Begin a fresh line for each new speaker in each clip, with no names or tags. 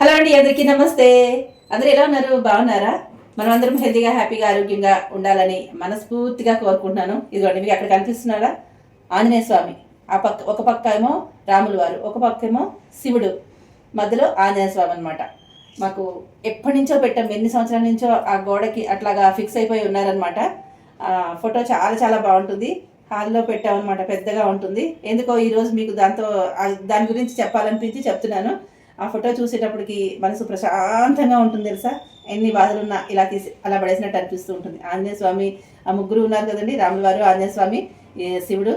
Hello అండి అందరికీ నమస్తే. అందరూ ఎలా ఉన్నారు? బాగున్నారా? మనం అందరం హెల్తీగా హ్యాపీగా ఆరోగ్యంగా ఉండాలని మనస్ఫూర్తిగా కోరుకుంటున్నాను. ఇదిగోండి మీకు అక్కడ కనిపిస్తున్నారా? ఆంజనేయ స్వామి. ఆ పక్క ఒక పక్క ఏమో రాములు వారు ఒక పక్క ఏమో శివుడు. మధ్యలో ఆంజనేయ స్వామి అనమాట మాకు ఎప్పటి నుంచో పెట్టాం ఎన్ని సంవత్సరాల నుంచో ఆ గోడకి అట్లాగా ఫిక్స్ అయిపోయి ఉన్నారనమాట ఫోటో చాలా చాలా బాగుంటుంది. హాల్లో పెట్టామన్నమాట పెద్దగా ఉంటుంది. ఎందుకో ఈరోజు మీకు దాంతో దాని గురించి చెప్పాలనిపించి చెప్తున్నాను. ఆ ఫోటో చూసేటప్పటికి మనసు ప్రశాంతంగా ఉంటుంది తెలుసా? ఎన్ని బాధలున్నా ఇలా తీసి అలా పడేసినట్టు అనిపిస్తూ ఉంటుంది. ఆంజనేయ స్వామి ఆ ముగ్గురు ఉన్నారు కదండి రాముల వారు ఆంజనేయ స్వామి శివుడు.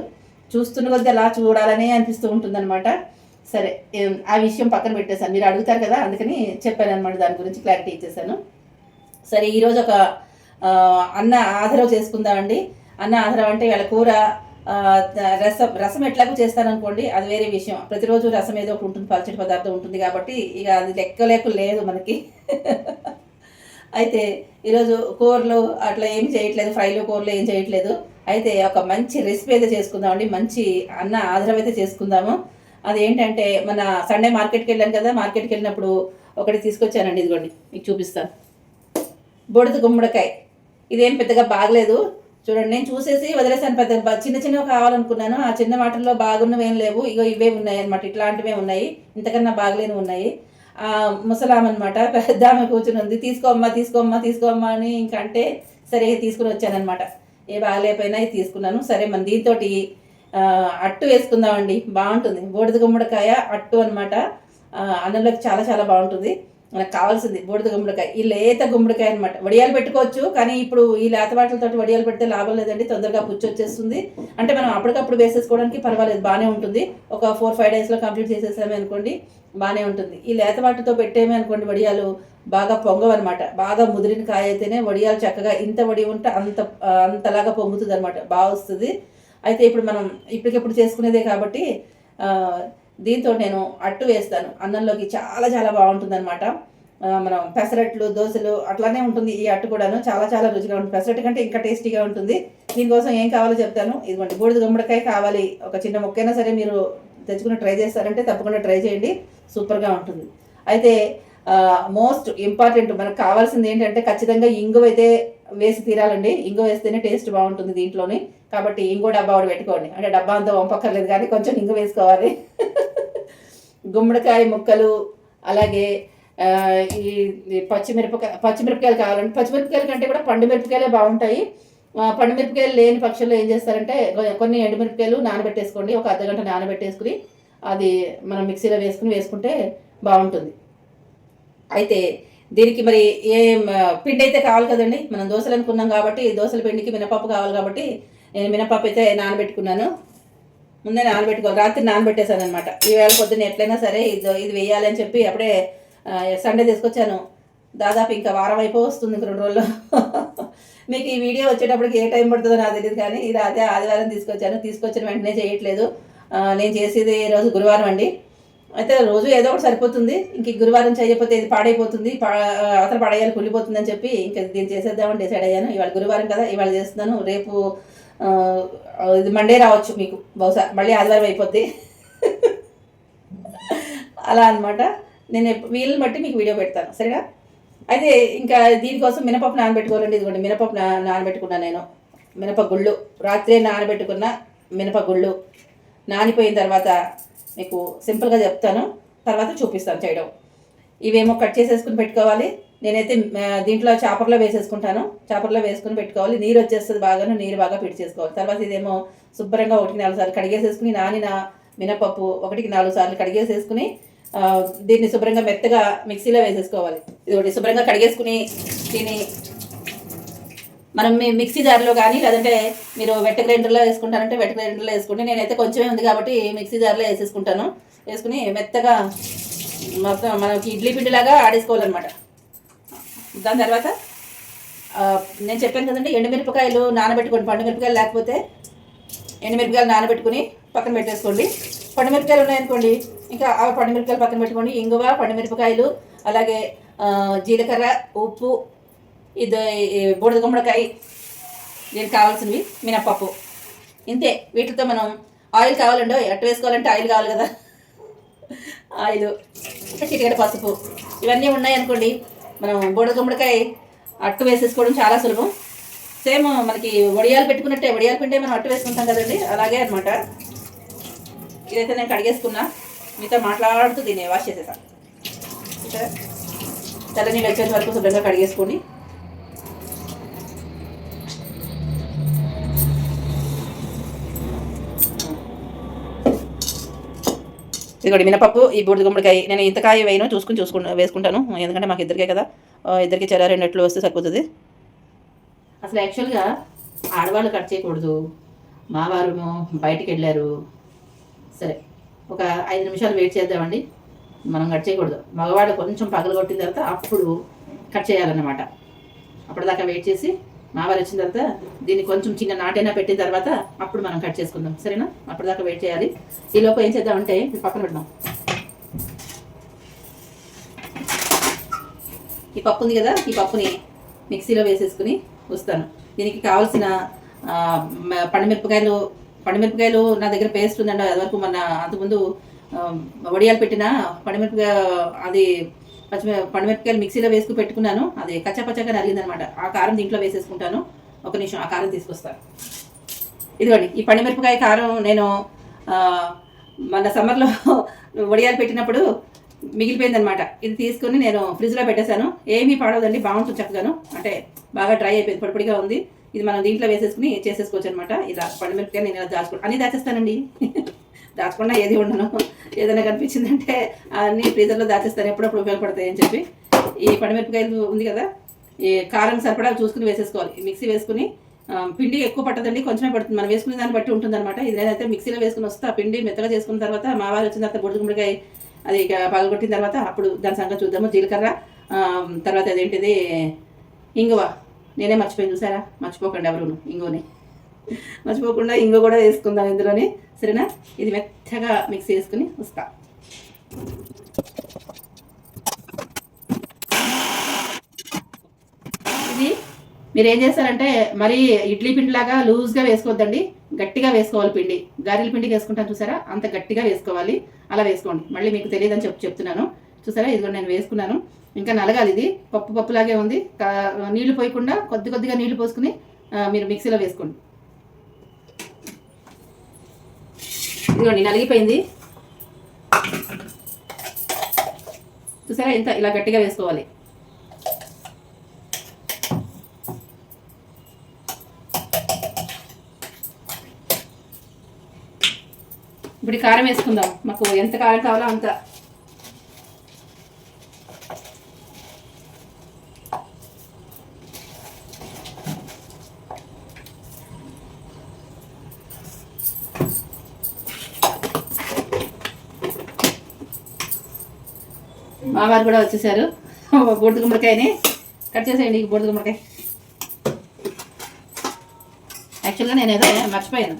చూస్తున్న కొద్దీ అలా చూడాలనే అనిపిస్తూ ఉంటుందన్నమాట. సరే ఆ విషయం పక్కన పెట్టేశాను. మీరు అడుగుతారు కదా అందుకని చెప్పాను అనమాట దాని గురించి క్లారిటీ ఇచ్చేసాను సరే ఈరోజు ఒక అన్న ఆధారం చేసుకుందామండి. అన్న ఆధారం అంటే వీళ్ళ కూర రసం రసం ఎట్లాగో చేస్తారనుకోండి అది వేరే విషయం. ప్రతిరోజు రసం ఏదో ఒకటి ఉంటుంది పలచటి పదార్థం ఉంటుంది కాబట్టి ఇక అది లెక్కలేక లేదు మనకి. అయితే ఈరోజు కూరలు అట్లా ఏం చేయట్లేదు ఫ్రైలు కూరలు ఏం చేయట్లేదు. అయితే ఒక మంచి రెసిపీ అయితే చేసుకుందామండి మంచి అన్న ఆధారం అయితే చేసుకుందాము. అది ఏంటంటే మన సండే మార్కెట్కి వెళ్ళాను కదా మార్కెట్కి వెళ్ళినప్పుడు ఒకటి తీసుకొచ్చానండి ఇదిగోండి మీకు చూపిస్తాను. బొడిద గుమ్మడికాయ. ఇదేం పెద్దగా బాగలేదు చూడండి నేను చూసేసి వదిలేసాను పెద్ద చిన్న చిన్నవి కావాలనుకున్నాను. ఆ చిన్న వాటిల్లో బాగున్నవి ఏం లేవు. ఇగో ఇవే ఉన్నాయి అనమాట ఇట్లాంటివే ఉన్నాయి. ఇంతకన్నా బాగలేనివి ఉన్నాయి. ఆ ముసలాం అనమాట పెద్ద ఆమె కూర్చుని ఉంది. తీసుకోమ్మా తీసుకోమ్మా తీసుకోమ్మా అని ఇంకంటే అంటే సరే తీసుకుని వచ్చానమాట ఏ బాగలేకపోయినా ఇది తీసుకున్నాను. సరే మన దీంతో అట్టు వేసుకుందామండి. బాగుంటుంది. బూడిద గుమ్మడికాయ అట్టు అనమాట అన్నంలోకి చాలా చాలా బాగుంటుంది. మనకు కావాల్సింది బూడిద గుమ్మడికాయ. ఈ లేత గుమ్మడికాయ అనమాట వడియాలు పెట్టుకోవచ్చు కానీ ఇప్పుడు ఈ లేత వాటితో వడియాలు పెడితే లాభం లేదండి. తొందరగా పుచ్చి వచ్చేస్తుంది. అంటే మనం అప్పటికప్పుడు వేసేసుకోవడానికి పర్వాలేదు బాగానే ఉంటుంది. ఒక ఫోర్ ఫైవ్ డేస్లో కంప్లీట్ చేసేసామే అనుకోండి బాగానే ఉంటుంది. ఈ లేత వాటితో పెట్టేమే అనుకోండి వడియాలు బాగా పొంగవన్నమాట. బాగా ముదిరిన కాయ అయితేనే వడియాలు చక్కగా ఇంత వడి ఉంటే అంత అంతలాగా పొంగుతుంది అనమాట బాగా వస్తుంది. అయితే ఇప్పుడు మనం ఇప్పటికిప్పుడు చేసుకునేదే కాబట్టి దీంతో నేను అట్టు వేస్తాను. అన్నంలోకి చాలా చాలా బాగుంటుంది అనమాట మనం పెసరట్లు దోశలు అట్లానే ఉంటుంది ఈ అట్టు కూడాను. చాలా చాలా రుచిగా ఉంటుంది. పెసరట్టు కంటే ఇంకా టేస్టీగా ఉంటుంది. దీనికోసం ఏం కావాలో చెప్తాను. ఇదిగోండి బూడిద గుమ్మడికాయ కావాలి. ఒక చిన్న మొక్కైనా సరే మీరు తెచ్చుకుని ట్రై చేస్తారంటే తప్పకుండా ట్రై చేయండి. సూపర్గా ఉంటుంది. అయితే మోస్ట్ ఇంపార్టెంట్ మనకు కావాల్సింది ఏంటంటే ఖచ్చితంగా ఇంగు అయితే వేసి తీరాలండి. ఇంగు వేస్తేనే టేస్ట్ బాగుంటుంది దీంట్లోని. కాబట్టి ఇంగు డబ్బా ఒకటి పెట్టుకోండి. అంటే డబ్బా అంతా వంపక్కర్లేదు కానీ కొంచెం ఇంగు వేసుకోవాలి. గుమ్మడికాయ ముక్కలు అలాగే ఈ పచ్చిమిరపకాయ పచ్చిమిరపకాయలు కావాలంటే పచ్చిమిరపకాయల కంటే కూడా పండు మిరపకాయలే బాగుంటాయి. పండు మిరపకాయలు లేని పక్షంలో ఏం చేస్తారంటే కొన్ని ఎండుమిరపకాయలు నానబెట్టేసుకోండి. ఒక అర్ధగంట నానబెట్టేసుకుని అది మనం మిక్సీలో వేసుకుని వేసుకుంటే బాగుంటుంది. అయితే దీనికి మరి ఏం పిండి అయితే కావాలి కదండి. మనం దోశలు అనుకున్నాం కాబట్టి దోశల పిండికి మినపప్పు కావాలి కాబట్టి నేను మినపప్పు అయితే నానబెట్టుకున్నాను. ముందే నానబెట్టుకోవాలి. రాత్రి నానబెట్టేశాను అనమాట ఈవేళ పొద్దున్న ఎట్లయినా సరే ఇది ఇది వేయాలని చెప్పి అప్పుడే సండే తీసుకొచ్చాను. దాదాపు ఇంకా వారం అయిపో వస్తుంది ఇంక రెండు రోజుల్లో. మీకు ఈ వీడియో వచ్చేటప్పటికి ఏ టైం పడుతుందో నాకు తెలియదు కానీ ఇది అదే ఆదివారం తీసుకొచ్చాను. తీసుకొచ్చిన వెంటనే చేయట్లేదు. నేను చేసేది ఈ రోజు గురువారం అండి. అయితే రోజు ఏదో ఒకటి సరిపోతుంది. ఇంక గురువారం చేయకపోతే ఇది పాడైపోతుంది. పా అతను పాడేయాలి కుళ్ళిపోతుంది అని చెప్పి ఇంకా దీన్ని చేసేద్దామని డిసైడ్ అయ్యాను. ఇవాళ గురువారం కదా ఇవాళ చేస్తున్నాను. రేపు ఇది మండే రావచ్చు మీకు. బహుశా మళ్ళీ ఆదివారం అయిపోద్ది. అలా అనమాట నేను వీళ్ళని బట్టి మీకు వీడియో పెడతాను. సరేనా? అయితే ఇంకా దీనికోసం మినపప్పు నానబెట్టుకోవాలండి. ఇదిగోండి మినపప్పు నా నానబెట్టుకున్నాను నేను. మినప గుళ్ళు. రాత్రే నానబెట్టుకున్న మినప గుళ్ళు. నానిపోయిన తర్వాత మీకు సింపుల్గా చెప్తాను. తర్వాత చూపిస్తాను చేయడం. ఇవేమో కట్ చేసేసుకుని పెట్టుకోవాలి. నేనైతే దీంట్లో చాపర్లో వేసేసుకుంటాను. చాపర్లో వేసుకుని పెట్టుకోవాలి. నీరు వచ్చేస్తుంది బాగాను నీరు బాగా చేసుకోవాలి. తర్వాత ఇదేమో శుభ్రంగా ఒకటికి నాలుగు సార్లు కడిగేసేసుకుని నానిన మినపప్పు ఒకటికి నాలుగు సార్లు కడిగేసేసుకుని దీన్ని శుభ్రంగా మెత్తగా మిక్సీలో వేసేసుకోవాలి. ఇది ఒకటి శుభ్రంగా కడిగేసుకుని దీన్ని మనం మీ మిక్సీ జార్లో కానీ లేదంటే మీరు వెట్ట గ్రైండర్లో వేసుకుంటారంటే వెట్ట గ్రైండర్లో వేసుకుంటే నేనైతే కొంచెమే ఉంది కాబట్టి మిక్సీ జార్లో వేసేసుకుంటాను. వేసుకుని మెత్తగా మొత్తం మనకి ఇడ్లీ పిండిలాగా ఆడేసుకోవాలన్నమాట. దాని తర్వాత నేను చెప్పాను కదండి ఎండుమిరపకాయలు నానబెట్టుకోండి. పండు మిరపకాయలు లేకపోతే ఎండుమిరపకాయలు నానబెట్టుకుని పక్కన పెట్టేసుకోండి. పండు మిరపకాయలు ఉన్నాయనుకోండి ఇంకా ఆ పండు మిరపకాయలు పక్కన పెట్టుకోండి. ఇంగువ పండు మిరపకాయలు అలాగే జీలకర్ర ఉప్పు ఇది బూడిద గుమ్మడికాయ దీనికి కావాల్సినవి మినప్పప్పు. ఇంతే. వీటితో మనం ఆయిల్ కావాలండి ఎట్ట వేసుకోవాలంటే ఆయిల్ కావాలి కదా. ఆయిల్ చిటికడ పసుపు. ఇవన్నీ ఉన్నాయి అనుకోండి మనం బోడ గుమ్మడికాయ అట్టు వేసేసుకోవడం చాలా సులభం. సేమ్ మనకి వడియాలు పెట్టుకున్నట్టే వడియాలు పిండే మనం అట్టు వేసుకుంటాం కదండి. అలాగే అనమాట ఇదైతే నేను కడిగేసుకున్నా. మీతో మాట్లాడుతూ దీన్ని వాష్ చేసేసాను ఇంకా తెల్ల నీళ్ళు వచ్చేంత వరకు శుభ్రంగా కడిగేసుకోండి ఇదిగోండి మినపప్పు ఈ బూడిద గుమ్మడికాయ. నేను ఇంత కాయ వేయను చూసుకుని చూసుకుంటా వేసుకుంటాను. ఎందుకంటే మాకు ఇద్దరికే కదా. ఇద్దరికి చెర రెండట్లు వస్తే సరిపోతుంది. అసలు యాక్చువల్గా ఆడవాళ్ళు కట్ చేయకూడదు. మావారు బయటికి వెళ్ళారు. సరే. ఒక ఐదు నిమిషాలు వెయిట్ చేద్దామండి. మనం కట్ చేయకూడదు. మగవాడు కొంచెం పగలు కొట్టిన తర్వాత అప్పుడు కట్ చేయాలన్నమాట. అప్పటిదాకా వెయిట్ చేసి మావారు వచ్చిన తర్వాత దీన్ని కొంచెం చిన్న నాటైనా పెట్టిన తర్వాత అప్పుడు మనం కట్ చేసుకుందాం. సరేనా? అప్పటిదాకా వెయిట్ చేయాలి. ఈ లోపు ఏం చేద్దామంటే పక్కన పెడదాం. ఈ పప్పు ఉంది కదా ఈ పప్పుని మిక్సీలో వేసేసుకుని వస్తాను దీనికి కావాల్సిన పండుమిరపకాయలు పండుమిరపకాయలు నా దగ్గర పేస్ట్ ఉందండి. అది వరకు మన అంతకుముందు వడియాలు పెట్టిన పండుమిరపకాయ అది పచ్చిమి పండుమిరపకాయలు మిక్సీలో వేసుకు పెట్టుకున్నాను. అది కచ్చా పచ్చగా నలిగిందనమాట. ఆ కారం దీంట్లో వేసేసుకుంటాను. ఒక నిమిషం ఆ కారం తీసుకొస్తాను ఇదిగోండి ఈ పండుమిరపకాయ కారం నేను మన సమ్మర్లో వడియాలు పెట్టినప్పుడు మిగిలిపోయిందనమాట. ఇది తీసుకుని నేను ఫ్రిడ్జ్లో పెట్టేశాను. ఏమీ పాడవదండి బాగుంటుంది చక్కగాను. అంటే బాగా డ్రై అయిపోయింది పొడిపొడిగా ఉంది. ఇది మనం దీంట్లో వేసేసుకుని చేసేసుకోవచ్చు అనమాట ఇలా పండుమిరపకాయ నేను ఇలా దాచుకో అన్నీ దాచేస్తానండి. దాచకుండా ఏది ఉండను. ఏదైనా కనిపించిందంటే అన్ని ఫ్రీజర్లో దాచేస్తాను. ఎప్పుడప్పుడు ఉపయోగపడతాయి అని చెప్పి. ఈ పండుమిరపకాయలు ఉంది కదా ఈ కారం సరిపడా చూసుకుని వేసేసుకోవాలి. మిక్సీ వేసుకుని పిండి ఎక్కువ పట్టదండి కొంచెమే పడుతుంది. మనం వేసుకునే దాన్ని బట్టి ఉంటుంది అనమాట ఇది నేనైతే మిక్సీలో వేసుకుని వస్తా. ఆ పిండి మెత్తగా చేసుకున్న తర్వాత మా వారు వచ్చిన తర్వాత బొడ్డు గుమ్మడికాయ అది పగలగొట్టిన తర్వాత అప్పుడు దాని సంగతి చూద్దాము. జీలకర్ర తర్వాత అదేంటిది ఇంగువ. నేనే మర్చిపోయి చూసారా? మర్చిపోకండి ఎవరును ఇంగువని మర్చిపోకుండా ఇంగో కూడా వేసుకుందాం ఇందులోనే సరేనా? ఇది మెత్తగా మిక్స్ చేసుకుని వస్తా. ఇది మీరు ఏం చేస్తారంటే మరి ఇడ్లీ పిండిలాగా లూజ్గా వేసుకోవద్దండి గట్టిగా వేసుకోవాలి పిండి. గారెల పిండికి వేసుకుంటాను చూసారా? అంత గట్టిగా వేసుకోవాలి. అలా వేసుకోండి. మళ్ళీ మీకు తెలియదని చెప్పి చెప్తున్నాను. చూసారా? ఇదిగో నేను వేసుకున్నాను. ఇంకా నలగాలి ఇది. పప్పు పప్పులాగే ఉంది. నీళ్ళు పోయకుండా కొద్ది కొద్దిగా నీళ్ళు పోసుకుని మీరు మిక్సీలో వేసుకోండి. ఇదిగోండి నలిగిపోయింది. చూసారా ఇంత ఇలా గట్టిగా వేసుకోవాలి. ఇప్పుడు కారం వేసుకుందాం. మాకు ఎంత కారం కావాలో అంత మావారు కూడా వచ్చేసారు. బూడిద గుమ్మడికాయని కట్ చేసేయండి బూడిద గుమ్మడికాయ. యాక్చువల్గా నేను ఏదో మర్చిపోయాను.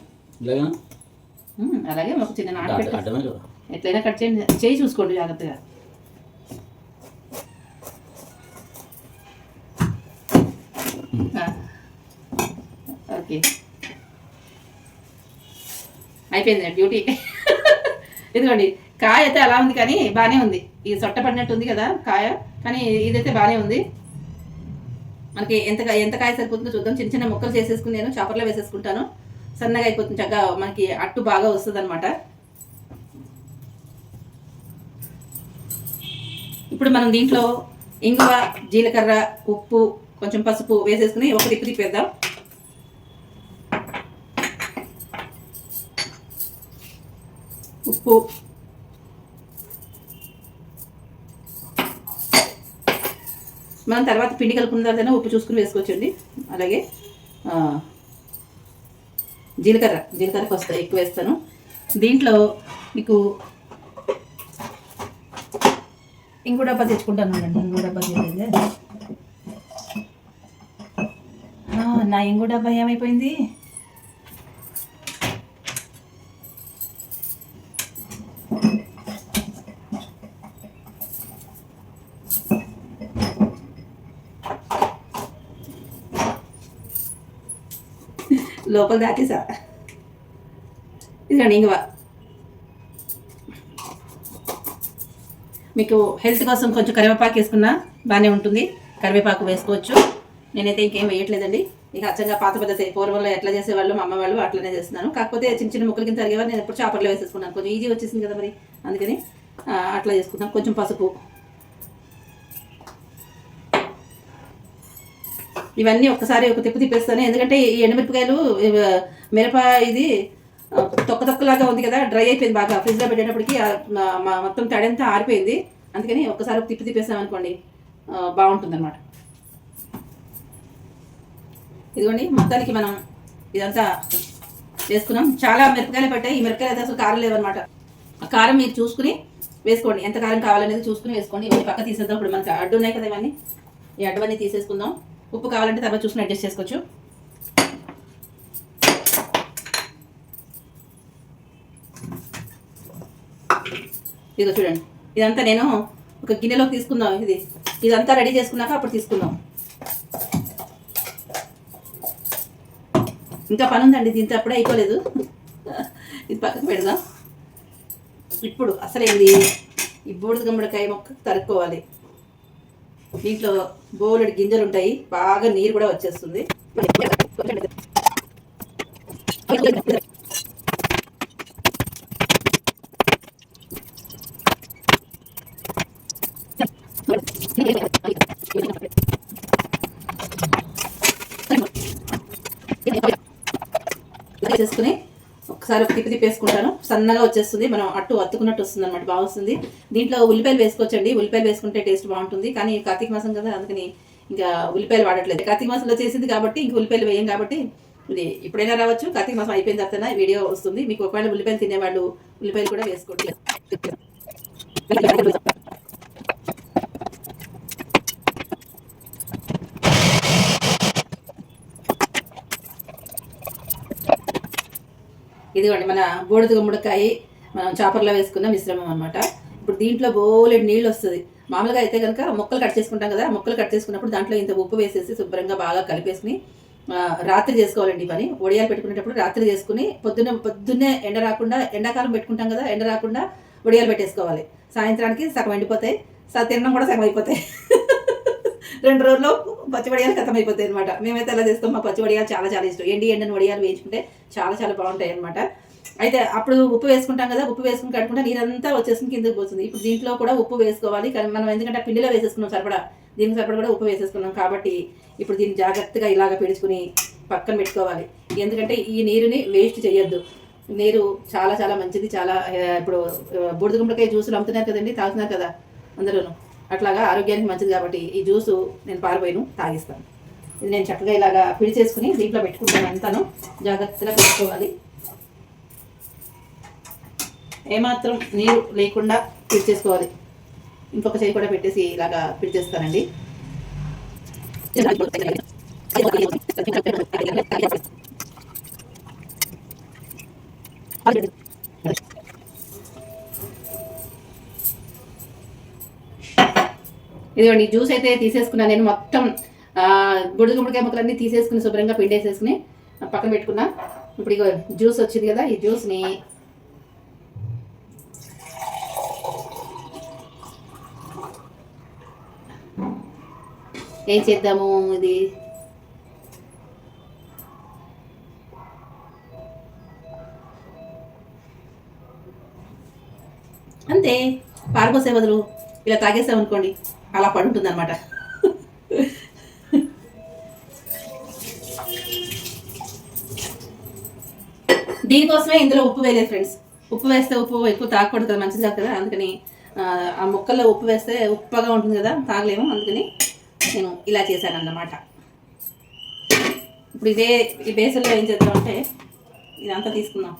అలాగే ఒక చిన్న
కదా.
ఎట్లయినా కట్ చేయండి. చేయి చూసుకోండి జాగ్రత్తగా. ఓకే. అయిపోయింది డ్యూటీ. ఇదిగోండి కాయ అయితే అలా ఉంది కానీ బాగానే ఉంది. ఈ సొట్ట పడినట్టు ఉంది కదా కాయ. కానీ ఇదైతే బాగానే ఉంది. మనకి ఎంత ఎంత కాయ సరిపోతుందో చూద్దాం. చిన్న చిన్న ముక్కలు చేసేసుకుని నేను చాపర్లో వేసేసుకుంటాను. సన్నగా అయిపోతుంది. చక్కగా మనకి అట్టు బాగా వస్తుంది ఇప్పుడు మనం దీంట్లో ఇంగువ జీలకర్ర ఉప్పు కొంచెం పసుపు వేసేసుకుని ఒక తిప్పి తిప్పేద్దాం. ఉప్పు మనం తర్వాత పిండి కలుపుకున్న తర్వాత ఉప్పు చూసుకుని వేసుకోవచ్చండి. అలాగే జీలకర్ర జీలకర్ర వస్తాయి ఎక్కువ వేస్తాను. దీంట్లో మీకు ఇంకో డబ్బా తెచ్చుకుంటాను అండి ఇంకో డబ్బా తీసేది నా ఇంకో డబ్బా ఏమైపోయింది? లోపల దాకేసా ఇదిగోండి ఇంకవా మీకు హెల్త్ కోసం కొంచెం కరివేపాకు వేసుకున్నా బాగానే ఉంటుంది. కరివేపాకు వేసుకోవచ్చు. నేనైతే ఇంకేం వేయట్లేదండి. ఇక అచ్చంగా పాత పద్ధతి పూర్వంలో ఎట్లా చేసేవాళ్ళు మా అమ్మ వాళ్ళు అట్లనే చేస్తున్నాను. కాకపోతే చిన్న చిన్న ముక్కల కింద తరిగేవారు నేను ఎప్పుడు చాపర్లో వేసేసుకున్నాను. కొంచెం ఈజీ వచ్చేసింది కదా మరి. అందుకని అట్లా చేసుకున్నాను కొంచెం పసుపు. ఇవన్నీ ఒక్కసారి ఒక తిప్పు తిప్పేస్తాను. ఎందుకంటే ఈ ఎండుమిరపకాయలు మిరప ఇది తొక్క తొక్కలాగా ఉంది కదా డ్రై అయిపోయింది బాగా. ఫ్రిడ్జ్లో పెట్టేటప్పటికి మొత్తం తడంతా ఆరిపోయింది. అందుకని ఒక్కసారి ఒక తిప్పి తిప్పేసాం అనుకోండి బాగుంటుంది అనమాట ఇదిగోండి మొత్తానికి మనం ఇదంతా వేసుకున్నాం. చాలా మిరపకాయలు పట్టాయి ఈ మిరపకాయలు అయితే అసలు కారం లేవన్నమాట. కారం మీరు చూసుకుని వేసుకోండి. ఎంత కారం కావాలనేది చూసుకుని వేసుకోండి. ఇవన్నీ పక్క తీసేద్దాం. ఇప్పుడు మనకి అడ్డు ఉన్నాయి కదా ఇవన్నీ. ఈ అడ్డవన్నీ తీసేసుకుందాం. ఉప్పు కావాలంటే తర్వాత చూసుకుని అడ్జస్ట్ చేసుకోవచ్చు. ఇదిగో చూడండి. ఇదంతా నేను ఒక గిన్నెలోకి తీసుకుందాం ఇది. ఇదంతా రెడీ చేసుకున్నాక అప్పుడు తీసుకుందాం. ఇంకా పని ఉందండి దీంతో అప్పుడే అయిపోలేదు. ఇది పక్కకు పెడదాం. ఇప్పుడు అసలు ఇది ఈ బూడిద గుమ్మడికాయ మొక్క తరుక్కోవాలి. దీంట్లో బోలెడు గింజలు ఉంటాయి. బాగా నీరు కూడా వచ్చేస్తుంది. చేసుకుని ఒకసారి తిప్పి తిప్పేసుకుంటాను. సన్నగా వచ్చేస్తుంది. మనం అట్టు అత్తుకున్నట్టు వస్తుంది అనమాట బాగా వస్తుంది. దీంట్లో ఉల్లిపాయలు వేసుకోవచ్చండి. ఉల్లిపాయలు వేసుకుంటే టేస్ట్ బాగుంటుంది. కానీ కార్తీక మాసం కదా అందుకని ఇంకా ఉల్లిపాయలు వాడట్లేదు. కార్తీక మాసంలో చేసింది కాబట్టి ఇంక ఉల్లిపాయలు వేయం కాబట్టి ఇది ఎప్పుడైనా రావచ్చు. కార్తీక మాసం అయిపోయిన తర్వాత వీడియో వస్తుంది. మీకు ఒకవేళ ఉల్లిపాయలు తినేవాళ్ళు ఉల్లిపాయలు కూడా వేసుకోండి ఇదిగోండి మన బూడిద గుమ్మడికాయ మనం చాపర్లో వేసుకున్న మిశ్రమం అనమాట ఇప్పుడు దీంట్లో బోలెడు నీళ్ళు వస్తుంది. మామూలుగా అయితే కనుక మొక్కలు కట్ చేసుకుంటాం కదా మొక్కలు కట్ చేసుకున్నప్పుడు దాంట్లో ఇంత ఉప్పు వేసేసి శుభ్రంగా బాగా కలిపేసుకుని రాత్రి చేసుకోవాలండి పని. వడియాలు పెట్టుకునేటప్పుడు రాత్రి చేసుకుని పొద్దున్న పొద్దున్నే ఎండ రాకుండా ఎండాకాలం పెట్టుకుంటాం కదా ఎండ రాకుండా వడియాలు పెట్టేసుకోవాలి. సాయంత్రానికి సగం ఎండిపోతాయి తినడం కూడా సగం అయిపోతాయి. రెండు రోజుల్లో పచ్చి వడియాలు ఖతం అయిపోతాయి అనమాట మేమైతే అలా చేస్తాం. మా పచ్చి వడియాలు చాలా చాలా ఇష్టం. ఎండి ఎండని వడియాలు వేయించుకుంటే చాలా చాలా బాగుంటాయి అనమాట అయితే అప్పుడు ఉప్పు వేసుకుంటాం కదా ఉప్పు వేసుకుని కట్టుకుంటే నీరంతా వచ్చేసి కిందకి పోతుంది. ఇప్పుడు దీంట్లో కూడా ఉప్పు వేసుకోవాలి. కానీ మనం ఎందుకంటే పిండిలో వేసేసుకున్నాం సరిపడా. దీనికి సరిపడా కూడా ఉప్పు వేసేసుకున్నాం కాబట్టి ఇప్పుడు దీన్ని జాగ్రత్తగా ఇలాగ పిడుచుకుని పక్కన పెట్టుకోవాలి. ఎందుకంటే ఈ నీరుని వేస్ట్ చేయొద్దు. నీరు చాలా చాలా మంచిది. చాలా ఇప్పుడు బుడిద బూడిద గుమ్మడికాయ జ్యూసులు అమ్ముతున్నారు కదండి తాగుతున్నారు కదా అందరూను. అట్లాగా ఆరోగ్యానికి మంచిది కాబట్టి ఈ జ్యూసు నేను పారిపోయిను తాగిస్తాను. ఇది నేను చక్కగా ఇలాగా పిడి చేసుకుని దీంట్లో పెట్టుకుంటాను అంతాను. జాగ్రత్తగా పెట్టుకోవాలి. ఏమాత్రం నీరు లేకుండా పిడిచేసుకోవాలి ఇంకొక చేయి కూడా పెట్టేసి ఇలాగా పిడిచేస్తానండి ఇదిగోండి ఈ జ్యూస్ అయితే తీసేసుకున్నాను నేను మొత్తం గుడి బుడిద గుమ్మడికాయ ముక్కలన్నీ తీసేసుకుని శుభ్రంగా పిండేసేసుకుని పక్కన పెట్టుకున్నా. ఇప్పుడు ఇగో జ్యూస్ వచ్చింది కదా ఈ జ్యూస్ని ఏం చేద్దాము ఇది? అంతే పారిపోసే బదులు ఇలా తాగేసాం అనుకోండి అలా పడుంటుంది అనమాట దీనికోసమే ఇందులో ఉప్పు వేయలేదు ఫ్రెండ్స్. ఉప్పు వేస్తే ఉప్పు ఎక్కువ తాగకూడదు కదా మంచిది కాదు కదా. అందుకని ఆ, మొక్కల్లో ఉప్పు వేస్తే ఉప్పగా ఉంటుంది కదా తాగలేము. అందుకని నేను ఇలా చేశాను అన్నమాట ఇప్పుడు ఇదే ఈ బేసన్లో ఏం చేద్దామంటే ఇదంతా తీసుకుందాం.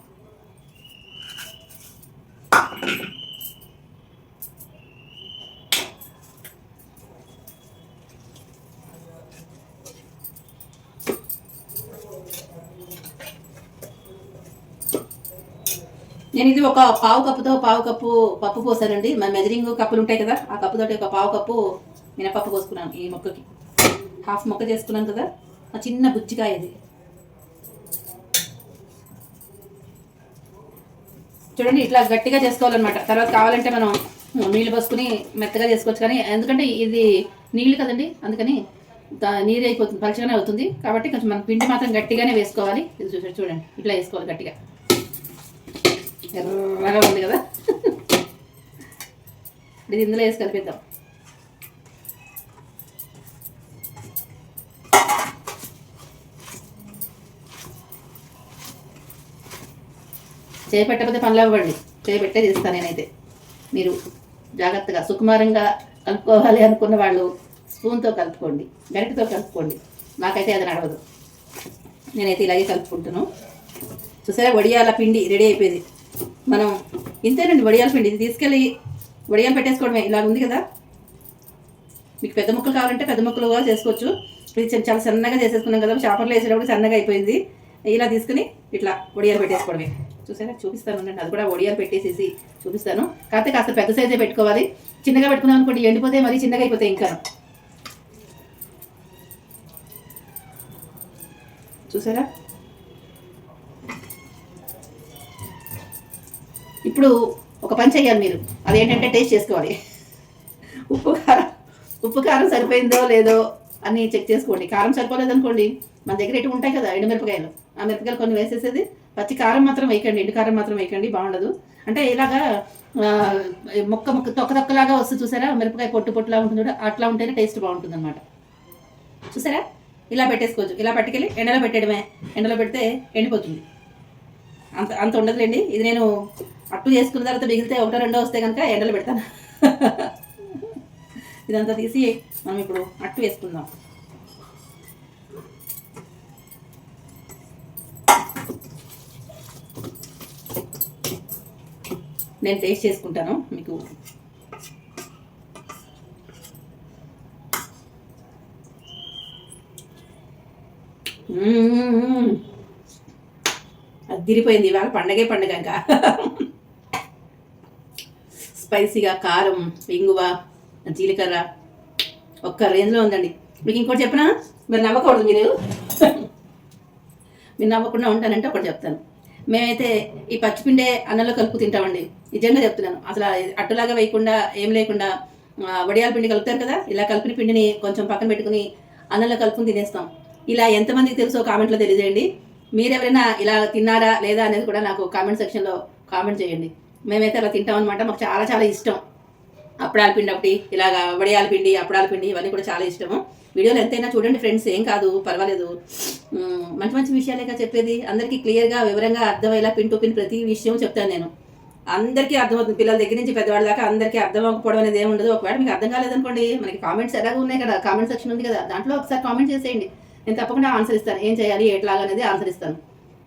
నేను ఇది ఒక పావు కప్పుతో పావు కప్పు పప్పు పోసానండి. మన మెజరింగ్ కప్పులు ఉంటాయి కదా ఆ కప్పుతోటి ఒక పావు కప్పు మినపప్పు పోసుకున్నాను ఈ మొక్కకి. హాఫ్ మొక్క చేసుకున్నాను కదా ఆ చిన్న బుజ్జికాయ ఇది. చూడండి ఇట్లా గట్టిగా చేసుకోవాలన్నమాట. తర్వాత కావాలంటే మనం నీళ్ళు పోసుకుని మెత్తగా చేసుకోవచ్చు కానీ ఎందుకంటే ఇది నీళ్ళు కదండి అందుకని నీరు అయిపోతుంది పలచగానే అవుతుంది. కాబట్టి కొంచెం మనం పిండి మాత్రం గట్టిగానే వేసుకోవాలి. ఇది చూసారు చూడండి ఇట్లా వేసుకోవాలి గట్టిగా. ఎర్రగా ఉంది కదా? ఇది ఇందులో వేసి కలిపిద్దాం. చేయి పెట్టకపోతే పనులు అవ్వండి. చేయి పెట్టే చేస్తాను నేనైతే. మీరు జాగ్రత్తగా సుకుమారంగా కలుపుకోవాలి అనుకున్న వాళ్ళు స్పూన్తో కలుపుకోండి గరిటతో కలుపుకోండి. నాకైతే అది నడవదు. నేనైతే ఇలాగే కలుపుకుంటాను చూసారా? వడియాల పిండి రెడీ అయిపోయింది. మనం ఇంతేనండి వడియాల పిండి ఇది తీసుకెళ్ళి వడియాలు పెట్టేసుకోవడమే. ఇలా ఉంది కదా? మీకు పెద్ద ముక్కలు కావాలంటే పెద్ద ముక్కలు కూడా చేసుకోవచ్చు. ఇది చాలా సన్నగా చేసేసుకున్నాం కదా చేపలు వేసేటప్పుడు సన్నగా అయిపోయింది. ఇలా తీసుకుని ఇట్లా వడియాలు పెట్టేసుకోవడమే. చూసారా? చూపిస్తాను ఉండండి. అది కూడా వడియాలు పెట్టేసేసి చూపిస్తాను. కాకపోతే కాస్త పెద్ద సైజే పెట్టుకోవాలి. చిన్నగా పెట్టుకున్నాం అనుకోండి ఎండిపోతే మరీ చిన్నగా అయిపోతాయి ఇంకా. చూసారా? ఇప్పుడు ఒక పని చేయాలి మీరు. అదేంటంటే టేస్ట్ చేసుకోవాలి. ఉప్పు కారం. ఉప్పు కారం సరిపోయిందో లేదో అని చెక్ చేసుకోండి. కారం సరిపోలేదు అనుకోండి మన దగ్గర ఇటు ఉంటాయి కదా ఎండుమిరపకాయలు. ఆ మిరపకాయలు కొన్ని వేసేసేది. పచ్చి కారం మాత్రం వేయకండి ఎండు కారం మాత్రం వేయకండి బాగుండదు. అంటే ఇలాగా మొక్క మొక్క తొక్క తొక్కలాగా వస్తుంది చూసారా? మిరపకాయ పొట్టు పొట్టులా ఉంటుంది చూడ అట్లా ఉంటేనే టేస్ట్ బాగుంటుంది అనమాట చూసారా? ఇలా పెట్టేసుకోవచ్చు. ఇలా పట్టుకెళ్ళి ఎండలో పెట్టడమే ఎండలో పెడితే ఎండిపోతుంది. అంత అంత ఉండదులేండి. ఇది నేను అట్టు చేసుకున్న తర్వాత మిగిలితే ఒకటో రెండో వస్తే కనుక ఎండలో పెడతాను. ఇదంతా తీసి మనం ఇప్పుడు అట్టు వేసుకుందాం. నేను టేస్ట్ చేసుకుంటాను మీకు. అది తిరిపోయింది ఇవాళ పండగే పండగ ఇంకా. స్పైసీగా కారం ఇంగువ జీలకర్ర ఒక్క రేంజ్లో ఉందండి. మీకు ఇంకోటి చెప్పనా? మీరు నవ్వకూడదు మీరు. మీరు నవ్వకుండా ఉంటానంటే ఒకటి చెప్తాను. మేమైతే ఈ పచ్చిపిండే అన్నంలో కలుపు తింటామండి. నిజంగా చెప్తున్నాను. అసలు అట్టులాగా వేయకుండా ఏం లేకుండా వడియాల పిండి కలుపుతారు కదా ఇలా కలిపిన పిండిని కొంచెం పక్కన పెట్టుకుని అన్నంలో కలుపుకుని తినేస్తాం. ఇలా ఎంతమందికి తెలుసో కామెంట్లో తెలియజేయండి. మీరెవరైనా ఇలా తిన్నారా లేదా అనేది కూడా నాకు కామెంట్ సెక్షన్లో కామెంట్ చేయండి. మేమైతే అలా తింటాం అనమాట మాకు చాలా చాలా ఇష్టం. అప్పడాల పిండి ఒకటి ఇలాగా వడియాల పిండి అప్పడాల పిండి ఇవన్నీ కూడా చాలా ఇష్టము. వీడియోలు ఎంతైనా చూడండి ఫ్రెండ్స్ ఏం కాదు పర్వాలేదు. మంచి మంచి విషయాలేగా చెప్పేది. అందరికీ క్లియర్గా వివరంగా అర్థమయ్యేలా పిన్ టు పిన్ ప్రతి విషయం చెప్తాను నేను. అందరికీ అర్థమవుతుంది. పిల్లల దగ్గర నుంచి పెద్దవాళ్ళ దాకా అందరికీ అర్థం అవ్వకపోవడం అనేది ఏమి ఉండదు. ఒకవేళ మీకు అర్థం కాలేదనుకోండి మనకి కామెంట్స్ ఎలాగో ఉన్నాయి కదా. కామెంట్ సెక్షన్ ఉంది కదా. దాంట్లో ఒకసారి కామెంట్ చేసేయండి. నేను తప్పకుండా ఆన్సర్ ఇస్తాను. ఏం చేయాలి ఎట్లాగా అనేది ఆన్సర్ ఇస్తాను.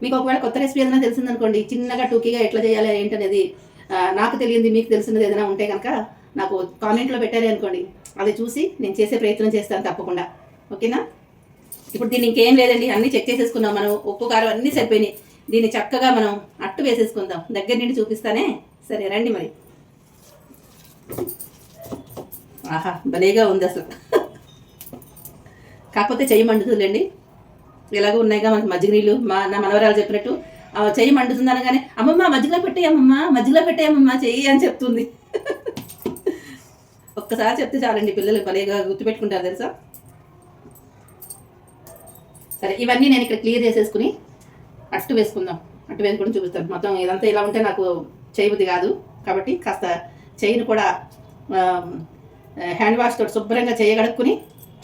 మీకు ఒకవేళ కొత్త రెసిపీ ఏదైనా తెలిసిందనుకోండి చిన్నగా టూకీగా ఎట్లా చేయాలి ఏంటనేది నాకు తెలియంది మీకు తెలిసినది ఏదైనా ఉంటే కనుక నాకు కామెంట్లో పెట్టాలి అనుకోండి అది చూసి నేను చేసే ప్రయత్నం చేస్తాను తప్పకుండా. ఓకేనా? ఇప్పుడు దీన్ని ఇంకేం లేదండి అన్నీ చెక్ చేసేసుకున్నాం మనం ఉప్పు కారం అన్నీ సరిపోయినాయి. దీన్ని చక్కగా మనం అట్టు వేసేసుకుందాం. దగ్గర నుండి చూపిస్తానే? సరే రండి మరి. ఆహా భలేగా ఉంది అసలు. కాకపోతే చెయ్యి మండుతుందండి ఎలాగో ఉన్నాయిగా మనకి మజ్జిగ నీళ్ళు మా నా మనవరాలు చెప్పినట్టు. ఆ చెయ్యి మండుతుంది అనగానే అమ్మమ్మ మజ్జిగలో పెట్టేయమ్మమ్మ మజ్జిగలో పెట్టేయమ్మమ్మ చెయ్యి అని చెప్తుంది. ఒక్కసారి చెప్తే చాలండి పిల్లలు భలేగా గుర్తుపెట్టుకుంటారు తెలుసా? సరే ఇవన్నీ నేను ఇక్కడ క్లియర్ చేసేసుకుని అట్టు వేసుకుందాం. అట్టు వేసుకుని చూపిస్తాను. మొత్తం ఇదంతా ఇలా ఉంటే నాకు చేయబుద్ధి కాదు. కాబట్టి కాస్త చెయ్యిని కూడా హ్యాండ్ వాష్ తోటి శుభ్రంగా చేయగడుక్కుని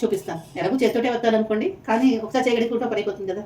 చూపిస్తాను. ఎలాగో చేతితోటే వస్తాను అనుకోండి కానీ ఒకసారి చేయగడుకుంటే పడిపోతుంది కదా.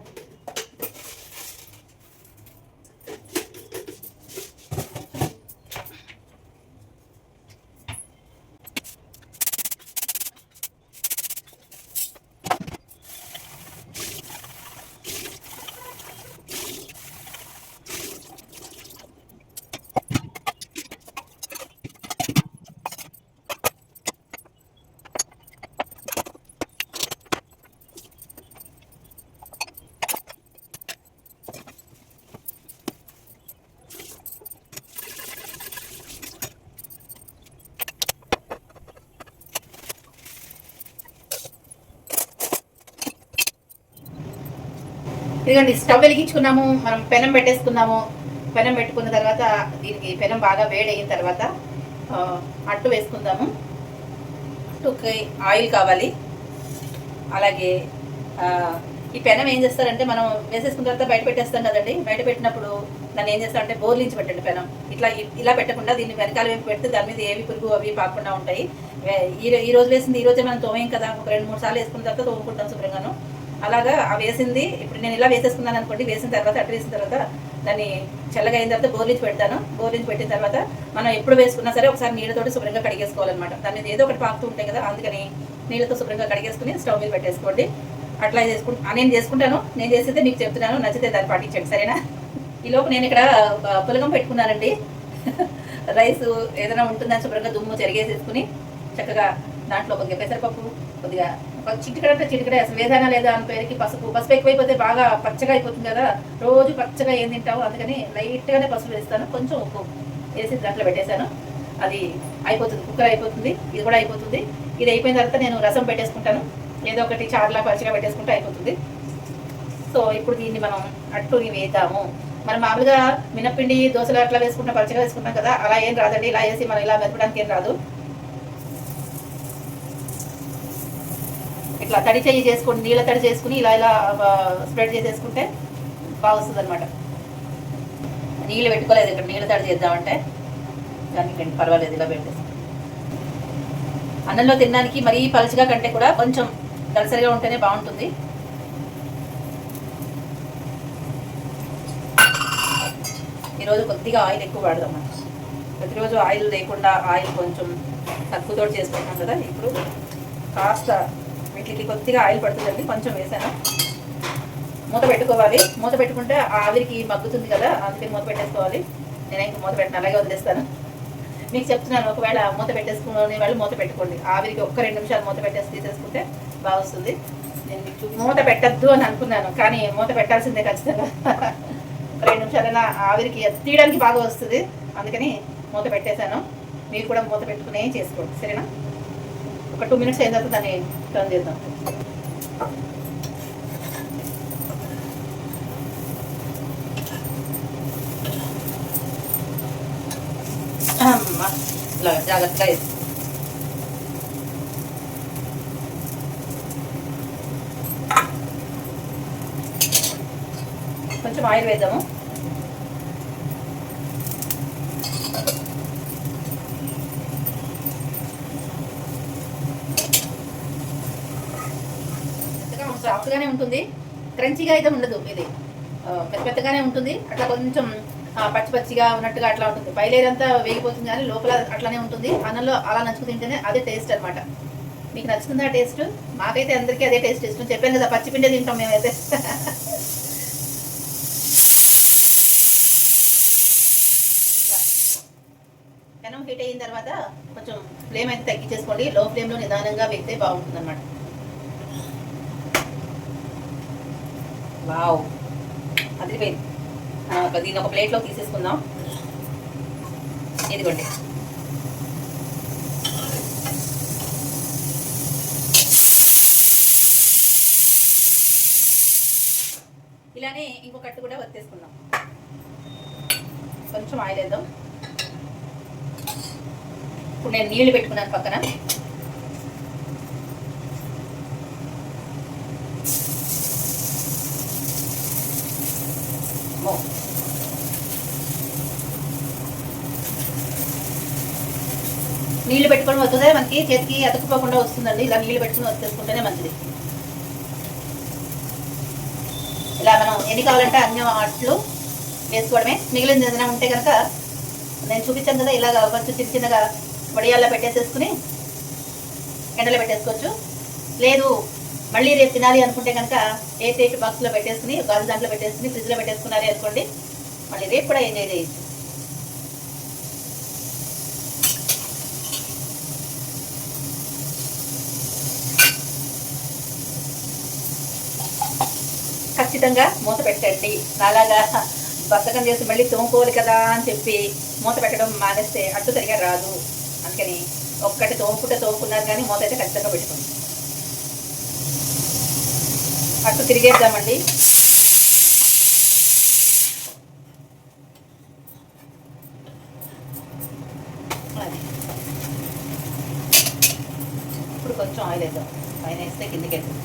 ఇదిగోండి స్టవ్ వెలిగించుకున్నాము మనం పెనం పెట్టేసుకున్నాము. పెనం పెట్టుకున్న తర్వాత దీనికి పెనం బాగా వేడైన తర్వాత అట్టు వేసుకుందాము. అట్టుకి ఆయిల్ కావాలి. అలాగే ఈ పెనం ఏం చేస్తారంటే మనం వేసేసుకున్న తర్వాత బయట పెట్టేస్తాం కదండి. బయట పెట్టినప్పుడు దాన్ని ఏం చేస్తారంటే బోర్లించి పెట్టండి పెనం. ఇట్లా ఇలా పెట్టకుండా దీన్ని వెనకాల వైపు పెడితే దాని మీద ఏవి పురుగు అవి పాకుండా ఉంటాయి. ఈ ఈ రోజు వేసింది ఈ రోజే మనం తోమేం కదా. ఒక రెండు మూడు సార్లు వేసుకున్న తర్వాత తోముకుంటాం శుభ్రంగాను. అలాగా ఆ వేసింది. ఇప్పుడు నేను ఇలా వేసేసుకున్నాను అనుకోండి వేసిన తర్వాత అటు వేసిన తర్వాత దాన్ని చల్లగా అయిన తర్వాత బోర్లించి పెడతాను. బోర్లించి పెట్టిన తర్వాత మనం ఎప్పుడు వేసుకున్నా సరే ఒకసారి నీళ్ళతోటి శుభ్రంగా కడిగేసుకోవాలన్నమాట. దాని మీద ఏదో ఒకటి పాకుతూ ఉంటాయి కదా అందుకని నీళ్ళతో శుభ్రంగా కడిగేసుకుని స్టవ్ మీద పెట్టేసుకోండి. అట్లా చేసుకుంటా నేను చేసుకుంటాను. నేను చేసేది మీకు చెప్తున్నాను. నచ్చితే దాన్ని పాటించండి. సరేనా? ఈ లోపు నేను ఇక్కడ పులగం పెట్టుకున్నానండి. రైస్ ఏదైనా ఉంటుందని శుభ్రంగా దుమ్ము చెరిగేసేసుకుని చక్కగా దాంట్లో కొద్దిగా పెసరపప్పు కొద్దిగా ఒక చిటికడ అంటే చిటికడ అసలు వేదానా లేదా అని పేరుకి పసుపు. పసుపు ఎక్కువైపోతే బాగా పచ్చగా అయిపోతుంది కదా. రోజు పచ్చగా ఏం తింటావు? అందుకని లైట్గానే పసుపు వేస్తాను. కొంచెం ఉప్పు వేసి దాంట్లో పెట్టేశాను. అది అయిపోతుంది. కుక్కర్ అయిపోతుంది. ఇది కూడా అయిపోతుంది. ఇది అయిపోయిన తర్వాత నేను రసం పెట్టేసుకుంటాను. ఏదో ఒకటి చారులా పచ్చిగా పెట్టేసుకుంటే అయిపోతుంది. సో ఇప్పుడు దీన్ని మనం అట్టుని వేద్దాము. మనం మామూలుగా మినపిండి దోశలు అట్లా వేసుకుంటాం పచ్చిగా వేసుకుంటాం కదా. అలా ఏం రాదండి. ఇలా వేసి మనం ఇలా మెదపడానికి ఏం రాదు. ఇట్లా తడి చెయ్యి చేసుకుని నీళ్ళ తడి చేసుకుని ఇలా ఇలా స్ప్రెడ్ చేసేసుకుంటే బాగా వస్తుంది అనమాట నీళ్ళు పెట్టుకోలేదు ఇక్కడ నీళ్ళ తడి చేద్దామంటే. దానికి పర్వాలేదు ఇలా పెట్టేసి. అన్నంలో తినడానికి మరీ పలుచగా కంటే కూడా కొంచెం దలసరిగా ఉంటేనే బాగుంటుంది. ఈరోజు కొద్దిగా ఆయిల్ ఎక్కువ వాడదాం మనం ప్రతిరోజు ఆయిల్ లేకుండా ఆయిల్ కొంచెం తక్కువతో చేసుకుంటాం కదా ఇప్పుడు కాస్త వీటికి కొద్దిగా ఆయిల్ పడుతుందండి కొంచెం వేసాను. మూత పెట్టుకోవాలి. మూత పెట్టుకుంటే ఆ ఆవిరికి మగ్గుతుంది కదా అందుకని మూత పెట్టేసుకోవాలి. నేను ఇంక మూత పెట్టిన అలాగే వదిలేస్తాను. మీకు చెప్తున్నాను ఒకవేళ మూత పెట్టేసుకునే వాళ్ళు మూత పెట్టుకోండి. ఆవిరికి ఒక్క రెండు నిమిషాలు మూత పెట్టేసి తీసేసుకుంటే బాగా వస్తుంది. నేను మీకు మూత పెట్టద్దు అని అనుకున్నాను కానీ మూత పెట్టాల్సిందే ఖచ్చితంగా. రెండు నిమిషాలైనా ఆవిరికి తీయడానికి బాగా వస్తుంది. అందుకని మూత పెట్టేశాను. మీరు కూడా మూత పెట్టుకునే చేసుకోండి. సరేనా? ఒక టూ మినిట్స్ అయిన తర్వాత దాన్ని టర్న్ చేద్దాం. ఇలా జాగ్రత్తగా కొంచెం ఆయిల్ వేద్దాము. సాఫ్ట్గానే ఉంటుంది. క్రంచీగా అయితే ఉండదు ఇది. పెద్ద పెద్దగానే ఉంటుంది. అట్లా కొంచెం పచ్చి పచ్చిగా ఉన్నట్టుగా అట్లా ఉంటుంది. పైలేదంతా వేగిపోతుంది కానీ లోపల అట్లానే ఉంటుంది. అన్నంలో అలా నచ్చుకు తింటేనే అదే టేస్ట్ అన్నమాట. మీకు నచ్చుతుందా టేస్ట్? మాకైతే అందరికీ అదే టేస్ట్ ఇష్టం. చెప్పాను కదా పచ్చిపిండే తింటాం మేమైతే. పెనం హీట్ అయిన తర్వాత కొంచెం ఫ్లేమ్ అయితే తగ్గించేసుకోండి. లో ఫ్లేమ్లో నిదానంగా వేస్తే బాగుంటుంది అనమాట వావ్ అదిరిపోయింది ఒక దీన్ని ఒక ప్లేట్లో తీసేసుకుందాం. ఇదిగోండి. ఇలానే ఇంకో కట్టు కూడా వచ్చేసుకుందాం కొంచెం ఆయిల్ వేద్దాం ఇప్పుడు నేను నీళ్ళు పెట్టుకున్నాను పక్కన. వస్తుందే మనకి చేతికి అతుక్కుపోకుండా వస్తుందండి. ఇలా నీళ్ళు పెట్టుకుని వచ్చేసుకుంటేనే మంచిది. ఇలా మనం ఎన్ని కావాలంటే అన్ని అట్లు వేసుకోవడమే. మిగిలింది ఏదైనా ఉంటే కనుక నేను చూపించాను కదా ఇలాగ కొంచెం చిన్న చిన్నగా వడియాల్లో పెట్టేసేసుకుని ఎండలో పెట్టేసుకోవచ్చు. లేదు మళ్ళీ రేపు తినాలి అనుకుంటే కనుక ఎయిట్ ఎయిట్ బాక్స్లో పెట్టేసుకుని గాజు దాంట్లో పెట్టేసుకుని ఫ్రిడ్జ్లో పెట్టేసుకున్నారు అనుకోండి మళ్ళీ రేపు కూడా ఎంజాయ్ చేయొచ్చు ఖచ్చితంగా మూత పెట్టండి. నాలాగా బద్ధకం చేసి మళ్ళీ తోముకోవాలి కదా అని చెప్పి మూత పెట్టడం మానేస్తే అడ్డు సరిగా రాదు. అందుకని ఒక్కటి తోముకుంటే తోముకున్నారు కానీ మూత అయితే ఖచ్చితంగా పెట్టుకోండి. అట్టు తిరిగేద్దామండి. ఇప్పుడు కొంచెం ఆయిల్ వేద్దాం. పైన వేస్తే కిందకి వెళ్తుంది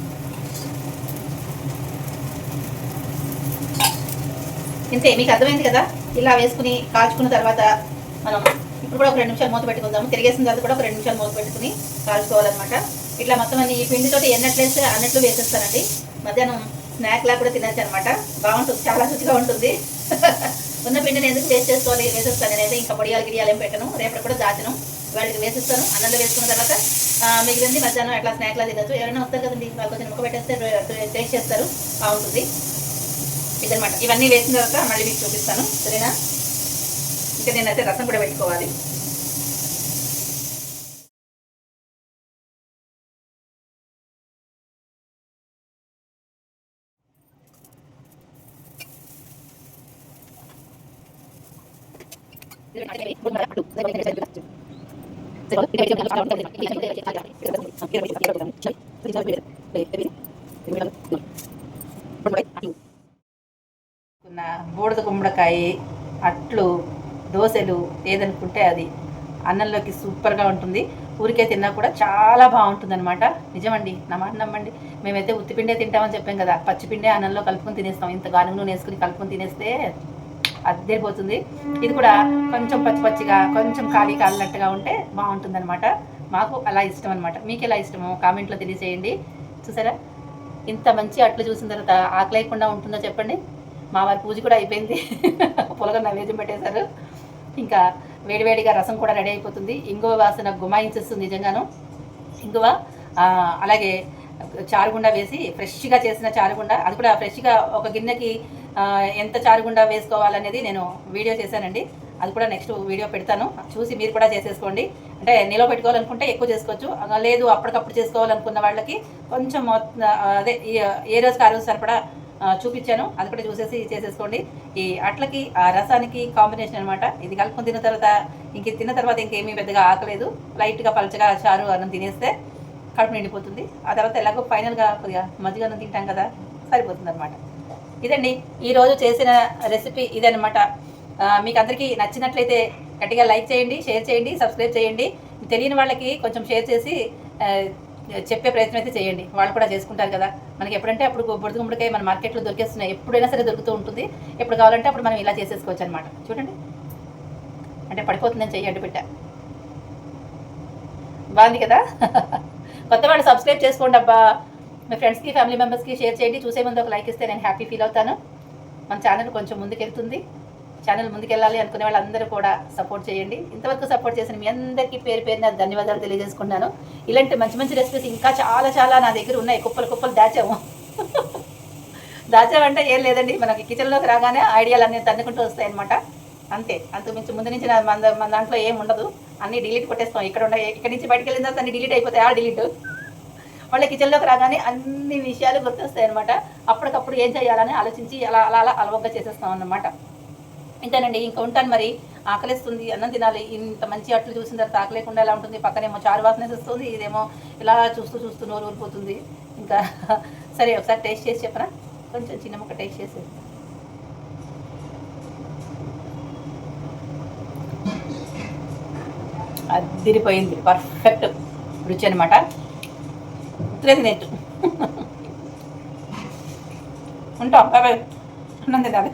ఇంతే మీకు అర్థమైంది కదా? ఇలా వేసుకుని కాల్చుకున్న తర్వాత మనం ఇప్పుడు కూడా ఒక రెండు నిమిషాలు మూత పెట్టుకుందాము. తిరిగేసిన తర్వాత కూడా ఒక రెండు నిమిషాలు మూత పెట్టుకుని కాల్చుకోవాలన్నమాట. ఇట్లా మొత్తం అన్ని ఈ పిండితోటి ఎన్నట్లేస్తే అన్నట్లు వేసేస్తానండి. మధ్యాహ్నం స్నాక్ లా కూడా తినచ్చు అనమాట బాగుంటుంది చాలా రుచిగా ఉంటుంది. ఉన్న పిండిని ఎందుకు వేస్ట్ చేసుకోవాలి వేసేస్తాను నేనైతే. ఇంకా పొడియాలు గిడియాలు ఏం పెట్టను. రేపటి కూడా దాచను. వాళ్ళకి వేసేస్తాను. అన్నంలో వేసుకున్న తర్వాత మిగిలింది మధ్యాహ్నం అట్లా స్నాక్ లా తినచ్చు. ఎవరైనా వస్తారు కదండి వాళ్ళు కొంచెం ముక్క పెట్టేస్తే టేస్ట్ చేస్తారు. బాగుంటుంది. ఇదనమాట ఇవన్నీ వేసిన తర్వాత మళ్ళీ మీకు చూపిస్తాను. సరేనా? ఇంకా నేనైతే రసం కూడా పెట్టుకోవాలి ఉన్న బూడిద గుమ్మడికాయ అట్లు దోశలు ఏదనుకుంటే అది. అన్నంలోకి సూపర్గా ఉంటుంది. ఊరికే తిన్నా కూడా చాలా బాగుంటుంది అనమాట నిజమండి. నా మాట నమ్మండి. మేమైతే ఉత్తిపిండే తింటామని చెప్పాం కదా. పచ్చిపిండే అన్నంలో కలుపుకొని తినేస్తాం. ఇంత గానుగ నూనె వేసుకుని కలుపుకొని తినేస్తే అద్దరిపోతుంది. ఇది కూడా కొంచెం పచ్చి పచ్చిగా కొంచెం ఖాళీ కాలినట్టుగా ఉంటే బాగుంటుంది అనమాట మాకు అలా ఇష్టం అనమాట మీకు ఎలా ఇష్టమో కామెంట్లో తెలియజేయండి. చూసారా? ఇంత మంచి అట్లు చూసిన తర్వాత ఆకలేయకుండా ఉంటుందో చెప్పండి. మా వారి పూజ కూడా అయిపోయింది. పులగ నైవేద్యం పెట్టేశారు. ఇంకా వేడివేడిగా రసం కూడా రెడీ అయిపోతుంది. ఇంగువ వాసన గుమాయించేస్తుంది నిజంగాను. ఇంగువ అలాగే చారుగుండా వేసి ఫ్రెష్గా చేసిన చారుగుండా. అది కూడా ఫ్రెష్గా ఒక గిన్నెకి ఎంత చారుగుండా వేసుకోవాలనేది నేను వీడియో చేశానండి. అది కూడా నెక్స్ట్ వీడియో పెడతాను. చూసి మీరు కూడా చేసేసుకోండి. అంటే నిల్వ పెట్టుకోవాలనుకుంటే ఎక్కువ చేసుకోవచ్చు. లేదు అప్పటికప్పుడు చేసుకోవాలనుకున్న వాళ్ళకి కొంచెం మొత్తం అదే ఏ రోజుకి ఆ రోజు సరిపడా చూపించాను. అది కూడా చూసేసి చేసేసుకోండి. ఈ అట్లకి ఆ రసానికి కాంబినేషన్ అనమాట ఇది కలుపుకొని తిన్న తర్వాత ఇంక తిన్న తర్వాత ఇంకేమీ పెద్దగా ఆకలేదు. లైట్గా పలచగా చారు అన్నం తినేస్తే కడుపు నిండిపోతుంది. ఆ తర్వాత ఎలాగో ఫైనల్గా కొద్దిగా మజ్జిగ అన్నం తింటాం కదా సరిపోతుంది అనమాట ఇదండి. ఈరోజు చేసిన రెసిపీ ఇదనమాట మీకు అందరికీ నచ్చినట్లయితే గట్టిగా లైక్ చేయండి షేర్ చేయండి సబ్స్క్రైబ్ చేయండి. తెలియని వాళ్ళకి కొంచెం షేర్ చేసి చెప్పే ప్రయత్నం అయితే చేయండి. వాళ్ళు కూడా చేసుకుంటారు కదా. మనకి ఎప్పుడంటే అప్పుడు బుడద గుమ్మడికాయ మన మార్కెట్లో దొరికేస్తున్నాయి. ఎప్పుడైనా సరే దొరుకుతూ ఉంటుంది. ఎప్పుడు కావాలంటే అప్పుడు మనం ఇలా చేసేసుకోవచ్చు అనమాట చూడండి. అంటే పడిపోతుందని చెయ్యండి బిడ్డ బాగుంది కదా? కొత్త వాళ్ళు సబ్స్క్రైబ్ చేసుకోండి అబ్బా. మీ ఫ్రెండ్స్కి ఫ్యామిలీ మెంబర్స్కి షేర్ చేయండి. చూసే ముందు ఒక లైక్ ఇస్తే నేను హ్యాపీ ఫీల్ అవుతాను. మన ఛానల్ కొంచెం ముందుకెళ్తుంది. ఛానల్ ముందుకెళ్ళాలి అనుకునే వాళ్ళందరూ కూడా సపోర్ట్ చేయండి. ఇంతవరకు సపోర్ట్ చేసిన మీ అందరికీ పేరు పేరున ధన్యవాదాలు తెలియజేసుకున్నాను ఇలాంటి మంచి మంచి రెసిపీస్ ఇంకా చాలా చాలా నా దగ్గర ఉన్నాయి. కుప్పలు కుప్పలు దాచాము. దాచామంటే ఏం లేదండి. మనకి కిచెన్లోకి రాగానే ఐడియాలు అన్నీ తన్నుకుంటూ వస్తాయి అనమాట అంతే అంతకుమించి ముందు నుంచి మన మన దాంట్లో ఏం ఉండదు. అన్ని డిలీట్ కొట్టేస్తాం. ఇక్కడ ఉండే ఇక్కడ నుంచి బయటకు వెళ్ళిన తర్వాత అన్ని డిలీట్ అయిపోతాయి. ఆ డిలీట్ మళ్ళీ కిచెన్లోకి రాగానే అన్ని విషయాలు గుర్తొస్తాయి అనమాట అప్పటికప్పుడు ఏం చేయాలని ఆలోచించి అలా అలా అలా అలవగ్గా చేసేస్తాం అన్నమాట. ఇంతేనండి ఇంకా ఉంటాను మరి. ఆకలిస్తుంది అన్నం తినాలి. ఇంత మంచి అట్లు చూసిన తర్వాత ఆకలేకుండా ఎలా ఉంటుంది? పక్కనేమో చారు వాసన వస్తుంది ఇదేమో ఇలా చూస్తూ చూస్తూ నోరు ఊరిపోతుంది. ఇంకా సరే ఒకసారి టేస్ట్ చేసి చెప్పరా? కొంచెం చిన్న ముక్క టేస్ట్ చేసి అదిరిపోయింది పర్ఫెక్ట్. రుచి అనమాట ఉత్తరేది నెట్టు ఉంటాం బాబాయ్ అన్నం తినాలి.